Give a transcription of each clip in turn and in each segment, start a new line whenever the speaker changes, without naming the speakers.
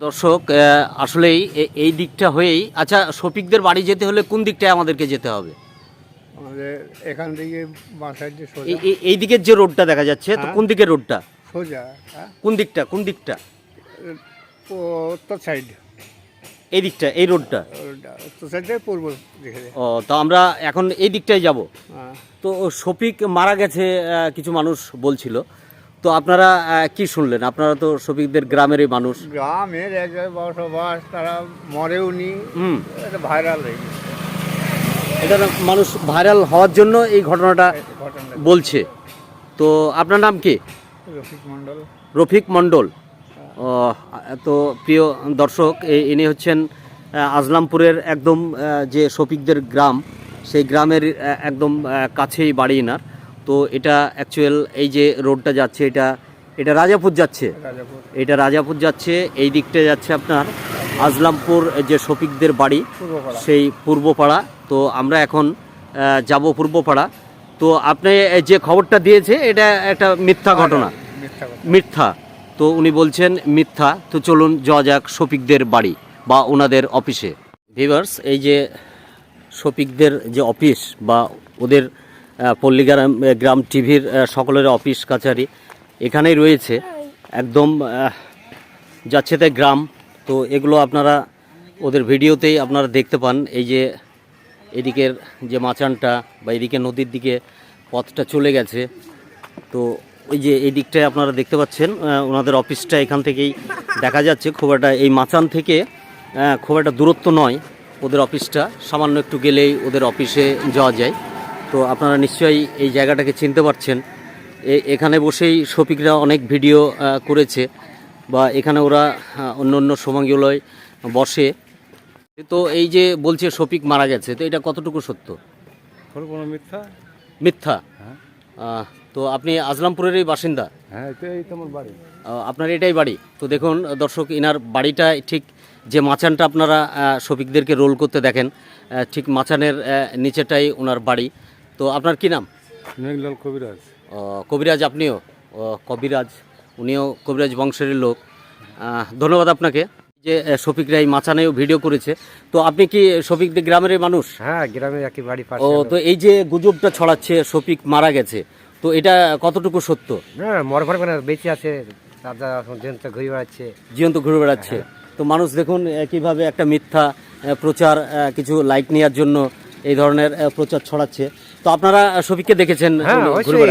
দর্শক আসলেই এই দিকটা হয়েই। আচ্ছা শফিকদের বাড়ি যেতে হলে কোন দিকটায় আমাদেরকে যেতে হবে?
আমাদের এখান থেকে বাসায় যে সোজা।
এই- দিকের যে রোডটা দেখা যাচ্ছে তো
হ্যাঁ।
কোন দিকের রোডটা?
সোজা হ্যাঁ।
কোন দিকটা কোন দিকটা?
উত্তর সাইড।
এই দিকটা এই রোডটা?
উত্তর সাইডে পূর্ব
ও তো আমরা এখন এই দিকটায় যাব।
হ্যাঁ।
তো শফিক মারা গেছে কিছু মানুষ বলছিল। তো আপনারা কি শুনলেন? আপনারা তো শফিকদের গ্রামেরই মানুষ।
গ্রামের এক বসবাস তারা মরেও নি। এটা ভাইরাল হয়ে গেছে।
এটা মানুষ ভাইরাল হওয়ার জন্য এই ঘটনাটা বলছে। তো আপনার নাম কি?
রফিক মন্ডল
রফিক মণ্ডল। তো প্রিয় দর্শক ইনি হচ্ছেন আজলামপুরের একদম যে শফিকদের গ্রাম সেই গ্রামের একদম কাছেই বাড়ি এনার তো এটা অ্যাকচুয়াল এই যে রোডটা যাচ্ছে এটা এটা রাজাপুর যাচ্ছে। এটা রাজাপুর যাচ্ছে এই দিকটা যাচ্ছে আপনার আজলামপুর যে শফিকদের বাড়ি সেই পূর্বপাড়া। তো আমরা এখন যাব পূর্বপাড়া। তো আপনি যে খবরটা দিয়েছে এটা একটা মিথ্যা ঘটনা।
মিথ্যা
তো উনি বলছেন মিথ্যা। তো চলুন যাওয়া যাক শফিকদের বাড়ি বা ওনাদের অফিসে। ভিভার্স এই যে শফিকদের যে অফিস বা ওদের পল্লীগ্রাম গ্রাম টিভির সকলের অফিস, কাছারি। এখানেই রয়েছে একদম যাচ্ছে তাই গ্রাম। তো এগুলো আপনারা ওদের ভিডিওতেই আপনারা দেখতে পান। এই যে এদিকের যে মাচানটা বা এদিকে নদীর দিকে পথটা চলে গেছে। তো ওই যে এই দিকটায় আপনারা দেখতে পাচ্ছেন ওনাদের অফিসটা এখান থেকেই দেখা যাচ্ছে। খুব একটা এই মাচান থেকে খুব একটা দূরত্ব নয় ওদের অফিসটা। সামান্য একটু গেলেই ওদের অফিসে যাওয়া যায়। তো আপনারা নিশ্চয়ই এই জায়গাটাকে চিনতে পারছেন। এ- এখানে বসেই শফিকরা অনেক ভিডিও করেছে বা এখানে ওরা অন্য অন্য সময়গুলোয় বসে। তো এই যে বলছে শফিক মারা গেছে তো এটা কতটুকু সত্য?
কোনো মিথ্যা?
মিথ্যা?
হ্যাঁ।
তো আপনি আজলামপুরেরই বাসিন্দা?
হ্যাঁ বাড়ি।
আপনার এটাই বাড়ি? তো দেখুন দর্শক ইনার বাড়িটা ঠিক যে মাচানটা আপনারা শফিকদেরকে রোল করতে দেখেন ঠিক মাচানের নিচেটাই ওনার বাড়ি। তো আপনার কি নাম?
মেঘলাল কবিরাজ।
কবিরাজ আপনিও? কবিরাজ। উনিও কবিরাজ বংশের লোক। ধন্যবাদ আপনাকে। যে আহ, শফিকরা এই মাচানেও ভিডিও করেছে। তো আপনি কি শফিক গ্রামের মানুষ?
হ্যাঁ গ্রামে একই বাড়ি
ও তো এই যে গুজবটা ছড়াচ্ছে শফিক মারা গেছে। তো এটা কতটুকু সত্য?
হ্যাঁ করে বেঁচে আছে দাদা ঘুরে বেড়াচ্ছে।
জীবন্ত ঘুরে বেড়াচ্ছে। তো মানুষ দেখুন কীভাবে একটা মিথ্যা প্রচার কিছু লাইক নেওয়ার জন্য এই ধরনের প্রচার ছড়াচ্ছে। তো আপনারা শফিককে দেখেছেন
হ্যাঁ।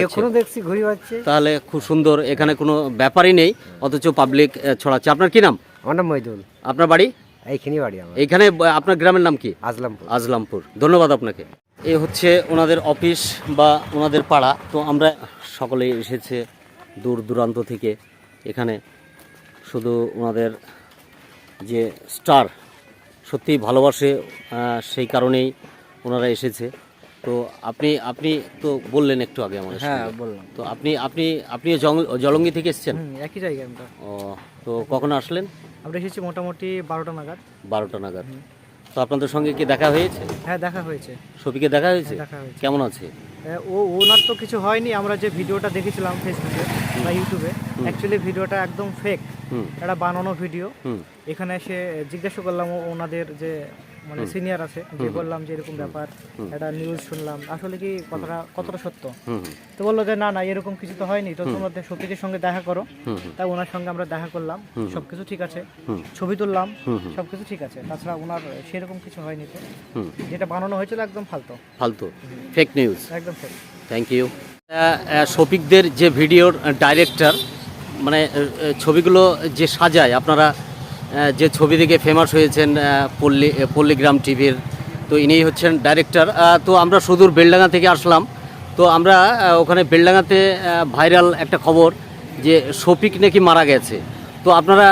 এখনও দেখছি ঘুরে বেড়াচ্ছে।
তাহলে খুব সুন্দর এখানে কোনো ব্যাপারই নেই অথচ পাবলিক ছড়াচ্ছে। আপনার কি নাম?
আমার নাম মহিদুল
আপনার বাড়ি?
এইখানেই বাড়ি আমার।
এইখানে আপনার গ্রামের নাম কি?
আজলামপুর।
আজলামপুর। ধন্যবাদ আপনাকে। এ হচ্ছে ওনাদের অফিস বা ওনাদের পাড়া। তো আমরা সকলেই এসেছে দূর দূরান্ত থেকে। এখানে শুধু ওনাদের যে স্টার সত্যিই ভালোবাসে সেই কারণেই ওনারা এসেছে। তো আপনি আপনি তো বললেন একটু আগে আমাদের
হ্যাঁ। বললাম।
তো আপনি আপনি আপনি জলঙ্গি থেকে এসেছেন?
একই জায়গায় আমরা।
ও তো কখন আসলেন?
আমরা এসেছি মোটামুটি বারোটা নাগাদ।
বারোটা নাগাদ। তো আপনাদের সঙ্গে কি দেখা হয়েছে?
হ্যাঁ দেখা হয়েছে।
ছবিকে দেখা হয়েছে?
হ্যাঁ, দেখা
কেমন আছে?
ও ওনার তো কিছু হয়নি। আমরা যে ভিডিওটা দেখেছিলাম ফেসবুকে বা ইউটিউবে অ্যাকচুয়ালি ভিডিওটা একদম ফেক একটা বানানো ভিডিও। এখানে এসে জিজ্ঞাসা করলাম ওনাদের যে মানে সিনিয়র আছে যে বললাম যে এরকম ব্যাপার একটা নিউজ শুনলাম আসলে কি কথাটা কতটা সত্য? তো বলল যে না না এরকম কিছু তো হয়নি তো তোমরা সত্যিকের সঙ্গে দেখা করো। তাই ওনার সঙ্গে আমরা দেখা করলাম সবকিছু ঠিক আছে ছবি তুললাম। সবকিছু ঠিক আছে তাছাড়া ওনার সেরকম কিছু হয়নি তো। যেটা বানানো হয়েছিল একদম ফালতু।
ফালতু। ফেক নিউজ
একদম ফেক
থ্যাংক ইউ শফিকদের যে ভিডিওর ডাইরেক্টর মানে ছবিগুলো যে সাজায় আপনারা যে ছবি দেখে ফেমাস হয়েছেন পল্লী পল্লীগ্রাম টিভির। তো ইনিই হচ্ছেন ডাইরেক্টর তো আমরা সুদূর বেলডাঙ্গা থেকে আসলাম। তো আমরা ওখানে বেলডাঙ্গাতে ভাইরাল একটা খবর যে শফিক নাকি মারা গেছে। তো আপনারা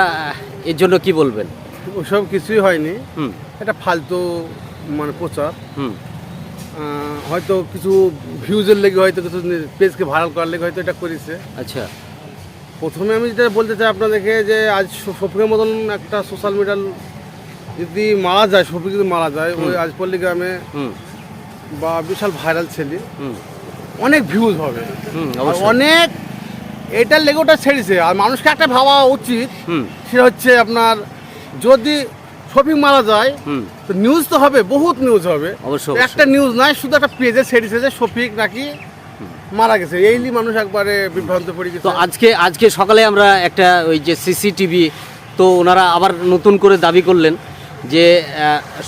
এর জন্য কি বলবেন?
ওসব কিছুই হয়নি।
হুম।
এটা ফালতু মানে প্রচার।
হুম।
হয়তো কিছু ভিউজের লেগে হয়তো কিছু পেজকে ভাইরাল করার লেগে হয়তো এটা করেছে।
আচ্ছা।
প্রথমে আমি যেটা বলতে চাই আপনাদেরকে যে আজ শফিকের মতন একটা সোশ্যাল মিডিয়ার যদি মারা যায় শফিক যদি মারা যায় ওই আজপল্লী গ্রামে বা বিশাল ভাইরাল ছেলে অনেক ভিউজ হবে। অনেক এটার লেগে ওটা ছেড়েছে। আর মানুষকে একটা ভাবা উচিত
হুম।
সেটা হচ্ছে আপনার যদি শপিং মারা যায়
হুম।
তো নিউজ তো হবে বহুত নিউজ হবে। একটা নিউজ নাই শুধু একটা পেজে ছেড়েছে যে শফিক নাকি মারা গেছে। এইলি মানুষ একবারে বিভ্রান্ত পড়ে গেছে।
তো আজকে আজকে সকালে আমরা একটা ওই যে সিসিটিভি, তো ওনারা আবার নতুন করে দাবি করলেন যে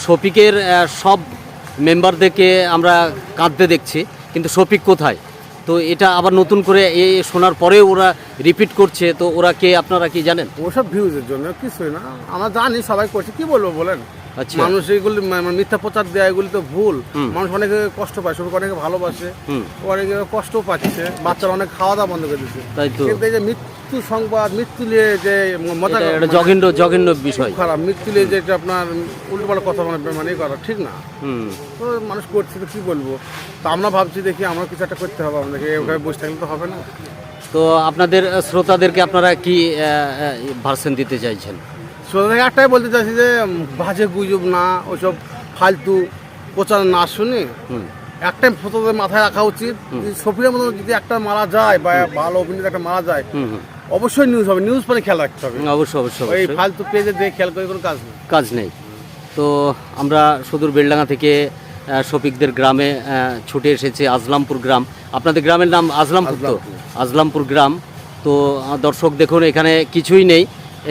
শফিকের সব মেম্বারদেরকে আমরা কাঁদতে দেখছি, কিন্তু শফিক কোথায়? তো এটা আবার নতুন করে এ শোনার পরে ওরা রিপিট করছে তো ওরা কে আপনারা কি জানেন?
ওসব ভিউজের জন্য কিছুই না। আমরা জানি সবাই করছে কি বলব বলেন?
আচ্ছা।
মানুষ এইগুলি মা- মা- মিথ্যা প্রচার দেয় এগুলি তো ভুল। মানুষ অনেকে কষ্ট পায় শফিক অনেকে ভালোবাসে। অনেকে কষ্টও পাচ্ছে বাচ্চারা অনেক খাওয়া দাওয়া বন্ধ করে দিচ্ছে।
তাই তো।
কিন্তু এই যে মৃত্যু সংবাদ মৃত্যু নিয়ে যে মজা
একটা জঘন্য জঘন্য বিষয়।
খারাপ মৃত্যু নিয়ে যে এটা আপনার উল্টোপাল্টা কথা মানে মানে করা ঠিক না?
হুম।
তো মানুষ করছে তো কি বলব? তো আমরা ভাবছি দেখি আমরা কিছু একটা করতে হবে আমাদেরকে এভাবে বসে থাকলে তো হবে না।
তো আপনাদের শ্রোতাদেরকে আপনারা কি ভার্সন দিতে চাইছেন?
থেকে একটাই বলতে চাইছি যে বাজে গুজব না ওইসব ফালতু প্রচার না শুনে একটাই ফটোদের মাথায় রাখা উচিত। যে শফিরের মতো যদি একটা মারা যায় বা ভালো অভিনেতা একটা মারা যায়
হুম হুম।
অবশ্যই নিউজ হবে নিউজ পরে খেয়াল রাখতে হবে।
অবশ্যই অবশ্যই
ওই
অবশ্যই।
ফালতু পেজে দিয়ে খেয়াল করে কোনো কাজ নেই।
কাজ নেই। তো আমরা সুদূর বেলডাঙ্গা থেকে শফিকদের গ্রামে ছুটে এসেছে আজলামপুর গ্রাম। আপনাদের গ্রামের নাম আজলামপুর তো? আজলামপুর। গ্রাম। তো দর্শক দেখুন এখানে কিছুই নেই।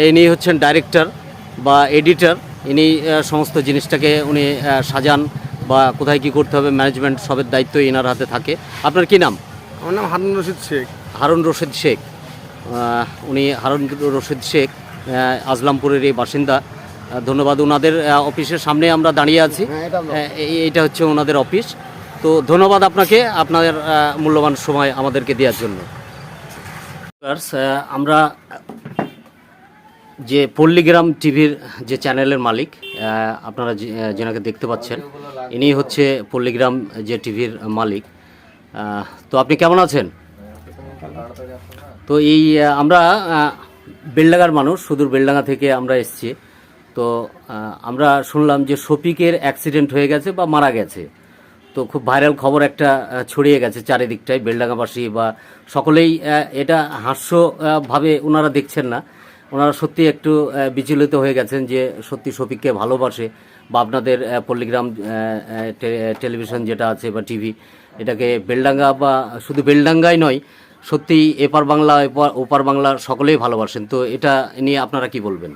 ইনি হচ্ছেন ডাইরেক্টর বা এডিটর ইনি সমস্ত জিনিসটাকে উনি সাজান বা কোথায় কি করতে হবে ম্যানেজমেন্ট সবের দায়িত্ব এনার হাতে থাকে। আপনার কি নাম?
আমার নাম হারুন রশিদ শেখ।
হারুন রশিদ শেখ। উনি হারুন রশিদ শেখ আজলামপুরের এই বাসিন্দা। ধন্যবাদ। ওনাদের অফিসের সামনে আমরা দাঁড়িয়ে আছি।
হ্যাঁ, এটা
এইটা হচ্ছে ওনাদের অফিস। তো ধন্যবাদ আপনাকে আপনাদের মূল্যবান সময় আমাদেরকে দেওয়ার জন্য। আমরা যে পল্লীগ্রাম টিভির যে চ্যানেলের মালিক আপনারা যেনাকে দেখতে পাচ্ছেন ইনি হচ্ছে পল্লীগ্রাম যে টিভির মালিক। তো আপনি কেমন আছেন? তো এই আমরা বেলডাঙ্গার মানুষ, সুদূর বেলডাঙ্গা থেকে আমরা এসেছি। তো আমরা শুনলাম যে শফিকের অ্যাক্সিডেন্ট হয়ে গেছে বা মারা গেছে। তো খুব ভাইরাল খবর একটা ছড়িয়ে গেছে চারিদিকটায়, বেলডাঙ্গাবাসী বা সকলেই এটা হাস্যভাবে ওনারা দেখছেন না। ওনারা সত্যি একটু বিচলিত হয়ে গেছেন যে সত্যি শফিককে ভালোবাসে। বা আপনাদের পল্লীগ্রাম টেলিভিশন যেটা আছে বা টিভি, এটাকে বেলডাঙ্গা বা শুধু বেলডাঙ্গাই নয় সত্যি এপার বাংলা এপার ওপার বাংলা সকলেই ভালোবাসেন। তো এটা নিয়ে আপনারা কি বলবেন?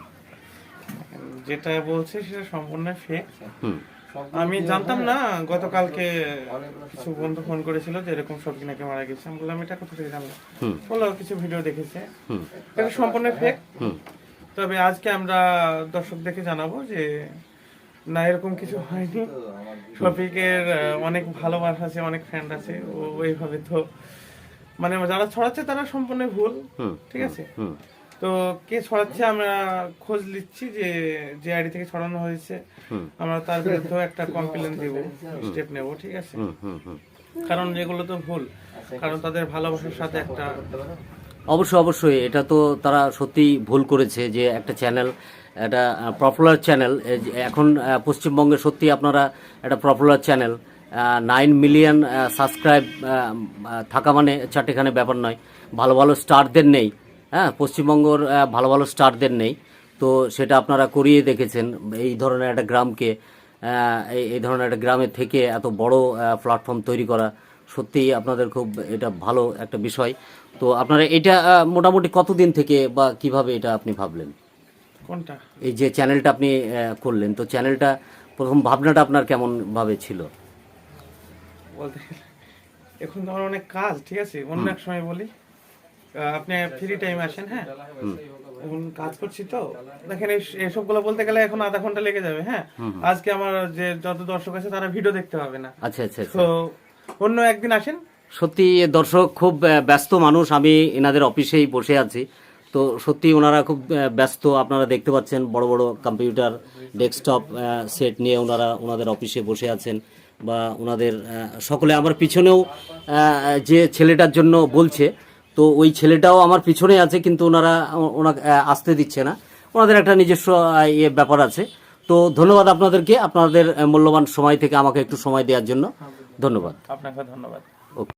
যেটা বলছে সেটা সম্পূর্ণ ফেক
হুম।
আমি জানতাম না গতকালকে কিছু বন্ধু ফোন করেছিল যে এরকম সবজি নাকি মারা গেছে। আমি বললাম এটা কোথা থেকে জানলাম?
হুম।
বলল কিছু ভিডিও দেখেছে।
হুম।
এটা সম্পূর্ণ ফেক
হুম।
তবে আজকে আমরা দর্শক দেখে জানাব যে না এরকম কিছু হয়নি। শফিকের অনেক ভালোবাসা আছে অনেক ফ্রেন্ড আছে। ও ওইভাবে তো মানে যারা ছড়াচ্ছে তারা সম্পূর্ণ ভুল
হুম
ঠিক আছে? তো কে ছড়াচ্ছে আমরা খোঁজ নিচ্ছি যে যে আইডি থেকে ছড়ানো হয়েছে।
হুম।
আমরা তার বিরুদ্ধে একটা কমপ্লেন দেব স্টেপ নেব ঠিক আছে?
হুম হুম হুম।
কারণ এগুলো তো ভুল কারণ তাদের ভালোবাসার সাথে একটা
অবশ্যই অবশ্যই এটা তো তারা সত্যি ভুল করেছে যে একটা চ্যানেল একটা পপুলার চ্যানেল এখন পশ্চিমবঙ্গে সত্যি আপনারা একটা popular channel nine million subscribe থাকা মানে চারটেখানে ব্যাপার নয়। ভালো ভালো স্টারদের নেই হ্যাঁ? পশ্চিমবঙ্গর ভালো ভালো স্টারদের নেই। তো সেটা আপনারা করিয়ে দেখেছেন এই ধরনের একটা গ্রামকে এই ধরনের একটা গ্রামের থেকে এত বড় প্ল্যাটফর্ম তৈরি করা সত্যিই আপনাদের খুব এটা ভালো একটা বিষয়। তো আপনারা এটা মোটামুটি কতদিন থেকে বা কীভাবে এটা আপনি ভাবলেন?
কোনটা?
এই যে চ্যানেলটা আপনি করলেন তো চ্যানেলটা প্রথম ভাবনাটা আপনার কেমন ভাবে ছিল?
বলতে গেলে। এখন তো আমার অনেক কাজ ঠিক আছে? অন্য এক সময় বলি। আপনি ফ্রি টাইম আসেন হ্যাঁ? এখন কাজ করছি তো। দেখেন এই- এসবগুলো বলতে গেলে এখন আধা ঘণ্টা লেগে যাবে হ্যাঁ? আজকে আমার যে যত দর্শক আছে তারা ভিডিও দেখতে পাবে না।
আচ্ছা আচ্ছা আচ্ছা।
তো অন্য একদিন আসেন।
সত্যি দর্শক খুব ব্যস্ত মানুষ। আমি এনাদের অফিসেই বসে আছি। তো সত্যি ওনারা খুব ব্যস্ত। আপনারা দেখতে পাচ্ছেন বড় বড় কম্পিউটার ডেস্কটপ সেট নিয়ে ওনারা ওনাদের অফিসে বসে আছেন। বা ওনাদের সকলে আমার পিছনেও যে ছেলেটার জন্য বলছে, তো ওই ছেলেটাও আমার পিছনে আছে, কিন্তু ওনারা, ওনাকে আসতে দিচ্ছে না। ওনাদের একটা নিজস্ব ইয়ে ব্যাপার আছে। তো ধন্যবাদ আপনাদেরকে, আপনাদের মূল্যবান সময় থেকে আমাকে একটু সময় দেওয়ার জন্য। ধন্যবাদ।
আপনাকে ধন্যবাদ।